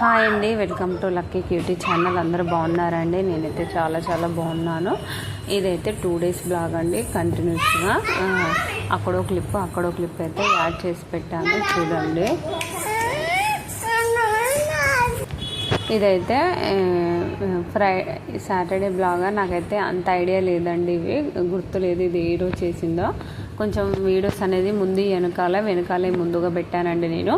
Hi అండి welcome to lucky cutie channel. అందరూ బాగున్నారండి? నేనైతే చాలా చాలా బాగున్నాను. ఇదైతే టూ డేస్ బ్లాగ్ అండి కంటిన్యూస్గా. అక్కడో క్లిప్ అక్కడో క్లిప్ అయితే యాడ్ చేసి పెట్టాను. చూడండి. ఇదైతే ఫ్రై సాటర్డే బ్లాగా నాకైతే అంత ఐడియా లేదండి ఇవి. గుర్తులేదు ఇది ఏ రోజు చేసిందో. కొంచెం వీడియోస్ అనేది ముందు వెనకాల వెనకాలే ముందుగా పెట్టానండి నేను.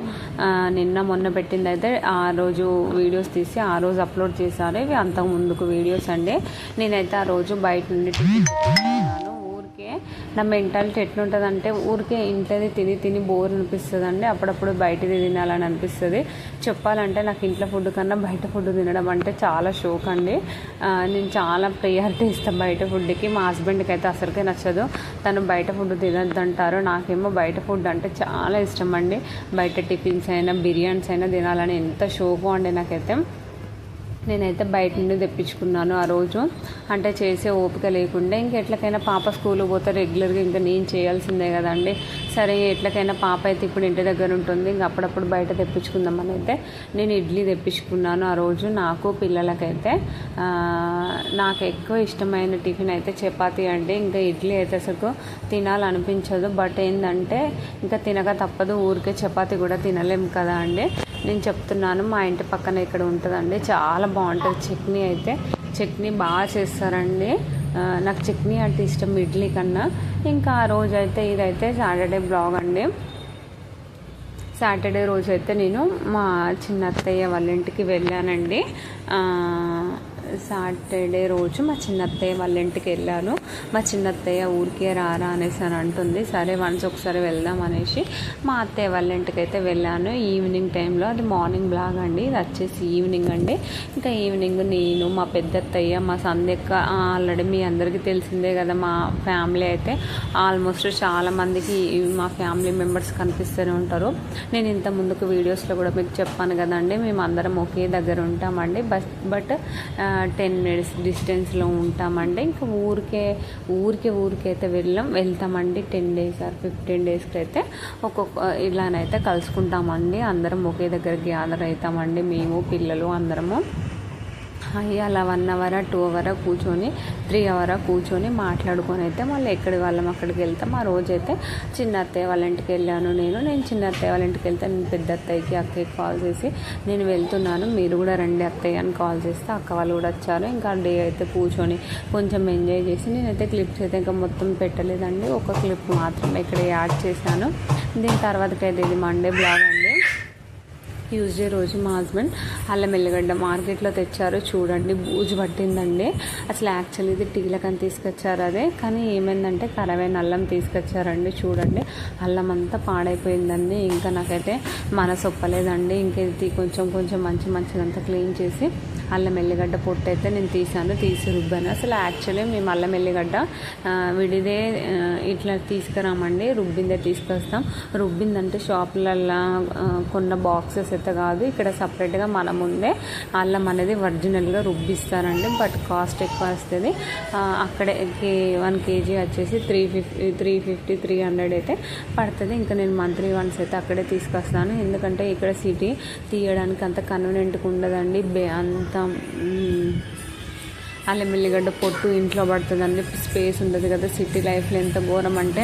నిన్న మొన్న పెట్టింది అయితే ఆ రోజు వీడియోస్ తీసి ఆ రోజు అప్లోడ్ చేశారు. ఇవి అంతకు ముందుకు వీడియోస్ అండి. నేనైతే ఆ రోజు బయట నుండి నా మెంటాలిటీ ఎట్లుంటుందంటే ఊరికే ఇంట్లోది తిని తిని బోర్ అనిపిస్తుంది అండి అప్పుడప్పుడు బయటది తినాలని అనిపిస్తుంది. చెప్పాలంటే నాకు ఇంట్లో ఫుడ్ కన్నా బయట ఫుడ్ తినడం అంటే చాలా షోక్ అండి నేను చాలా ప్రియారిటీ ఇస్తాను బయట ఫుడ్కి మా హస్బెండ్కి అయితే అసలుకే నచ్చదు. తను బయట ఫుడ్ తినద్దంటారు. నాకేమో బయట ఫుడ్ అంటే చాలా ఇష్టం అండి బయట టిఫిన్స్ అయినా బిర్యానీస్ అయినా తినాలని ఎంత షోకు అండి నాకైతే. నేనైతే బయట నుండి తెప్పించుకున్నాను ఆ రోజు. అంటే చేసే ఓపిక లేకుండా ఇంక ఎట్లకైనా పాప స్కూల్ పోతే రెగ్యులర్గా ఇంకా నేను చేయాల్సిందే కదండి. సరే ఎట్లకైనా పాప అయితే ఇప్పుడు ఇంటి దగ్గర ఉంటుంది ఇంక అప్పుడప్పుడు బయట తెప్పించుకుందామని అయితే నేను ఇడ్లీ తెప్పించుకున్నాను ఆ రోజు. నాకు పిల్లలకైతే నాకు ఎక్కువ ఇష్టమైన టిఫిన్ అయితే చపాతీ అండి. ఇంకా ఇడ్లీ అయితే అసలు తినాలనిపించదు. బట్ ఏంటంటే ఇంకా తినక తప్పదు. ఊరికే చపాతీ కూడా తినలేము కదా అండి. నేను చెప్తున్నాను మా ఇంటి పక్కన ఇక్కడ ఉంటుందండి. చాలా బాగుంటుంది. చట్నీ అయితే చట్నీ బాగా చేస్తారండి. నాకు చట్నీ అంటే ఇష్టం ఇడ్లీ కన్నా. ఇంకా ఆ రోజు అయితే ఇదైతే సాటర్డే బ్లాగ్ అండి. సాటర్డే రోజు అయితే నేను మా చిన్న అత్తయ్య వాళ్ళ ఇంటికి వెళ్ళానండి. సాటర్డే రోజు మా చిన్నత్తయ్య వాళ్ళ ఇంటికి వెళ్ళాను. మా చిన్నత్తయ్య ఊరికే రారా అనేసి అని అంటుంది. సరే వన్స్ ఒకసారి వెళ్దాం అనేసి మా అత్తయ్య వాళ్ళ ఇంటికి అయితే వెళ్ళాను. ఈవినింగ్ టైంలో అది మార్నింగ్ బ్లాగ్ అండి. ఇది వచ్చేసి ఈవినింగ్ అండి. ఇంకా ఈవినింగ్ నేను మా పెద్దత్తయ్య మా సందెక్క ఆల్రెడీ మీ అందరికీ తెలిసిందే కదా మా ఫ్యామిలీ అయితే ఆల్మోస్ట్ చాలామందికి మా ఫ్యామిలీ మెంబర్స్ కనిపిస్తూనే ఉంటారు. నేను ఇంత ముందుకు వీడియోస్లో కూడా మీకు చెప్పాను కదండి. మేము అందరం ఒకే దగ్గర ఉంటామండి. బట్ బట్ టెన్ మినిట్స్ డిస్టెన్స్లో ఉంటామండి. ఇంకా ఊరికే ఊరికే ఊరికే అయితే వెళ్ళాం. వెళ్తామండి టెన్ డేస్ ఆర్ ఫిఫ్టీన్ డేస్కి అయితే ఒక్కొక్క ఇలానైతే కలుసుకుంటామండి. అందరం ఒకే దగ్గర గ్యాదర్ అవుతామండి మేము పిల్లలు అందరము. అలా వన్ అవర్ టూ అవర్ కూర్చొని త్రీ అవర్ కూర్చొని మాట్లాడుకొని అయితే మళ్ళీ ఎక్కడి వాళ్ళం అక్కడికి వెళ్తాం. ఆ రోజైతే చిన్న అత్తయ్య వాళ్ళ ఇంటికి వెళ్ళాను నేను. నేను చిన్న అత్తయ్య వాళ్ళ ఇంటికి వెళ్తే నేను పెద్ద అత్తయ్యకి అక్కకి కాల్ చేసి నేను వెళ్తున్నాను మీరు కూడా రండి అత్తయ్య అని కాల్ చేస్తే అక్క వాళ్ళు కూడా వచ్చారు. ఇంకా డే అయితే కూర్చొని కొంచెం ఎంజాయ్ చేసి నేనైతే క్లిప్స్ అయితే ఇంకా మొత్తం పెట్టలేదండి. ఒక క్లిప్ మాత్రం ఇక్కడ యాడ్ చేశాను. దీని తర్వాతకైతే ఇది మండే బ్లాగ్ అండి. ట్యూస్డే రోజు మా హస్బెండ్ అల్లం ఎల్లిగడ్డ మార్కెట్లో తెచ్చారు. చూడండి బూజు పట్టిందండి. అసలు యాక్చువల్లీ ఇది టీలకని తీసుకొచ్చారు అదే. కానీ ఏమైందంటే కరవైన అల్లం తీసుకొచ్చారండి. చూడండి అల్లం అంతా పాడైపోయిందండి. ఇంకా నాకైతే మనసు ఒప్పలేదండి. ఇంకేది కొంచెం కొంచెం మంచి మంచిదంతా క్లీన్ చేసి అల్లం ఎల్లిగడ్డ పొట్టు అయితే నేను తీసాను తీసి రుబ్బాను. అసలు యాక్చువల్లీ మేము అల్లం ఎల్లిగడ్డ విడిదే ఇట్లా తీసుకురామండి. రుబ్బిందే తీసుకొస్తాం. రుబ్బిందంటే షాపులల్లో కొన్న బాక్సెస్ అయితే కాదు. ఇక్కడ సపరేట్గా మన ముందే అల్లం అనేది ఒరిజినల్గా రుబ్బిస్తారండి బట్ కాస్ట్ ఎక్కువ వస్తుంది. అక్కడే వన్ కేజీ వచ్చేసి three fifty three fifty three hundred అయితే పడుతుంది. ఇంకా నేను మంత్లీ వన్స్ అయితే అక్కడే తీసుకొస్తాను. ఎందుకంటే ఇక్కడ సిటీ తీయడానికి అంత కన్వీనియంట్గా ఉండదండి. అంత అంత అల్లం ఎల్లిగడ్డ పొట్టు ఇంట్లో పడుతుందండి స్పేస్ ఉండదు కదా సిటీ లైఫ్లో ఎంత ఘోరం అంటే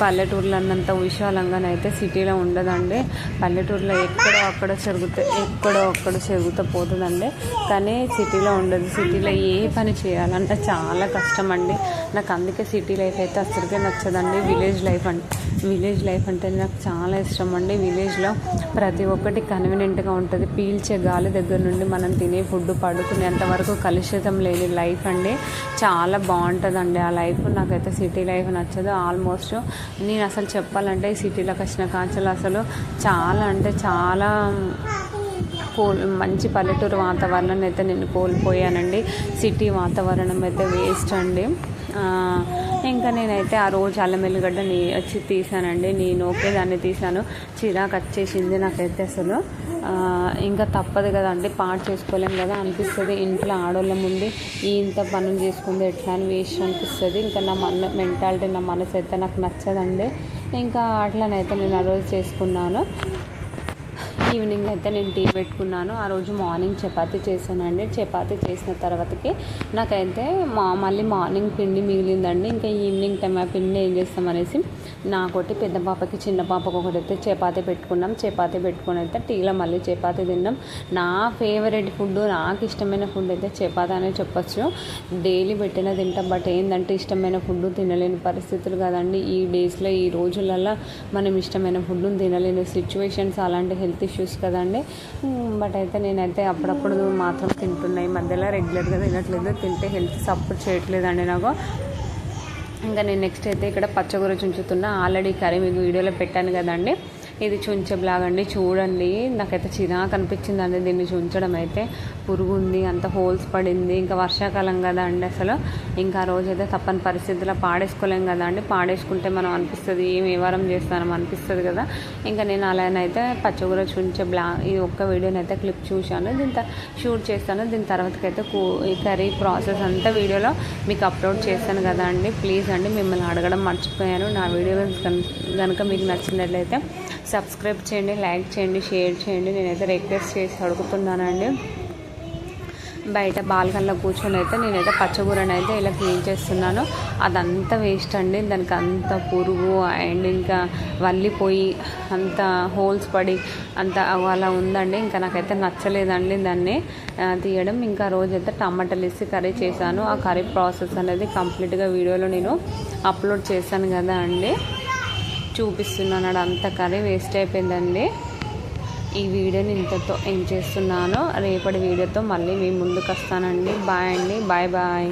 పల్లెటూరులో అన్నంత విశాలంగానైతే సిటీలో ఉండదండి. పల్లెటూరులో ఎక్కడో అక్కడ చెరుగుతా ఎక్కడో అక్కడ చెరుగుతూ పోతుందండి. కానీ సిటీలో ఉండదు. సిటీలో ఏ పని చేయాలంటే చాలా కష్టం అండి నాకు అందుకే సిటీ లైఫ్ అయితే అసలుకే నచ్చదండి. విలేజ్ లైఫ్ అంటే విలేజ్ లైఫ్ అంటే నాకు చాలా ఇష్టం అండి. విలేజ్లో ప్రతి ఒక్కటి కన్వీనియంట్గా ఉంటుంది. పీల్చే గాలి దగ్గర నుండి మనం తినే ఫుడ్ పడుకునేంత వరకు కలుషితం లేని లైఫ్ అండి. చాలా బాగుంటుందండి ఆ లైఫ్. నాకైతే సిటీ లైఫ్ నచ్చదు. ఆల్మోస్ట్ నేను అసలు చెప్పాలంటే సిటీలోకి వచ్చిన కాంచెలు అసలు చాలా అంటే చాలా కోల్ మంచి పల్లెటూరు వాతావరణం అయితే నేను కోల్పోయానండి. సిటీ వాతావరణం అయితే వేస్ట్ అండి. ఇంకా నేనైతే ఆ రోజు అల్లం ఎల్లిగడ్డ నీ వచ్చి తీసానండి. నేను ఓకే దాన్ని తీసాను. చిరాకు వచ్చేసింది నాకైతే అసలు. ఇంకా తప్పదు కదండి. పాడు పాటు చేసుకోలేం కదా అనిపిస్తుంది. ఇంట్లో ఆడవాళ్ళ ముందు ఇంత పనులు చేసుకుంది ఎట్లా అని వేస్ట్ అనిపిస్తుంది. ఇంకా నా మన మెంటాలిటీ నా మనసు అయితే నాకు నచ్చదండి. ఇంకా అట్లనైతే నేను ఆ రోజు చేసుకున్నాను. ఈవినింగ్ అయితే నేను టీ పెట్టుకున్నాను. ఆ రోజు మార్నింగ్ చపాతీ చేశానండి. చపాతీ చేసిన తర్వాతకి నాకైతే మా మళ్ళీ మార్నింగ్ పిండి మిగిలిందండి. ఇంకా ఈవినింగ్ టైం ఆ పిండి ఏం చేస్తామనేసి నాకొకటి పెద్ద పాపకి చిన్న పాపకి ఒకటి అయితే చపాతీ పెట్టుకున్నాం. చపాతీ పెట్టుకుని అయితే టీలో మళ్ళీ చపాతీ తిన్నాం. నా ఫేవరెట్ ఫుడ్ నాకు ఇష్టమైన ఫుడ్ అయితే చపాతీ అనే చెప్పొచ్చు. డైలీ పెట్టిన తింటాం. బట్ ఏంటంటే ఇష్టమైన ఫుడ్ తినలేని పరిస్థితులు కదండి. ఈ డేస్లో ఈ రోజులలో మనం ఇష్టమైన ఫుడ్ తినలేని సిచ్యువేషన్స్ అలాంటి హెల్త్ ఇష్యూస్ కదండి. బట్ అయితే నేనైతే అప్పుడప్పుడు మాత్రం తింటున్నాయి ఈ మధ్యలో రెగ్యులర్గా తినట్లేదు. తింటే హెల్త్ సపోర్ట్ చేయట్లేదండి నాకు. ఇంకా నేను నెక్స్ట్ అయితే ఇక్కడ పచ్చగూర చుంచుతున్నా. ఆల్రెడీ కర్రీ మీకు వీడియోలో పెట్టాను కదండి. ఇది చుంచే బ్లాగ్ అండి. చూడండి. నాకైతే చిరాకు అనిపించిందండి దీన్ని చుంచడం అయితే. పురుగు ఉంది అంత హోల్స్ పడింది ఇంకా వర్షాకాలం కదా అండి అసలు. ఇంకా ఆ రోజు అయితే తప్పని పరిస్థితుల్లో పాడేసుకోలేం కదా అండి. పాడేసుకుంటే మనం అనిపిస్తుంది ఏం వ్యవహారం వారం చేస్తానం అనిపిస్తుంది కదా. ఇంకా నేను అలానైతే పచ్చగూర చూపించే బ్లా ఈ ఒక్క వీడియోని అయితే క్లిప్ చూశాను. దీని షూట్ చేస్తాను. దీని తర్వాతకైతే కూ ఈ కర్రీ ప్రాసెస్ అంతా వీడియోలో మీకు అప్లోడ్ చేస్తాను కదా అండి. ప్లీజ్ అండి మిమ్మల్ని అడగడం మర్చిపోయాను. నా వీడియో కనుక మీకు నచ్చినట్లయితే సబ్స్క్రైబ్ చేయండి లైక్ చేయండి షేర్ చేయండి. నేనైతే రిక్వెస్ట్ చేసి అడుగుతున్నానండి. బయట బాల్కన్లో కూర్చొని అయితే నేనైతే పచ్చగూరని అయితే ఇలా క్లీన్ చేస్తున్నాను. అదంతా వేస్ట్ అండి. దానికి అంత పురుగు అండ్ ఇంకా వల్లిపోయి అంత హోల్స్ పడి అంత అలా ఉందండి. ఇంకా నాకైతే నచ్చలేదండి దాన్ని తీయడం. ఇంకా రోజైతే టమాటాలు వేసి కర్రీ చేశాను. ఆ కర్రీ ప్రాసెస్ అనేది కంప్లీట్గా వీడియోలో నేను అప్లోడ్ చేశాను కదా అండి. చూపిస్తున్నాను అంత కర్రీ వేస్ట్ అయిపోయిందండి. ఈ వీడియోని ఇంతతో ఏం చేస్తున్నానో. రేపటి వీడియోతో మళ్ళీ మీ ముందుకు వస్తానండి బాయ్ అండి. Bye bye.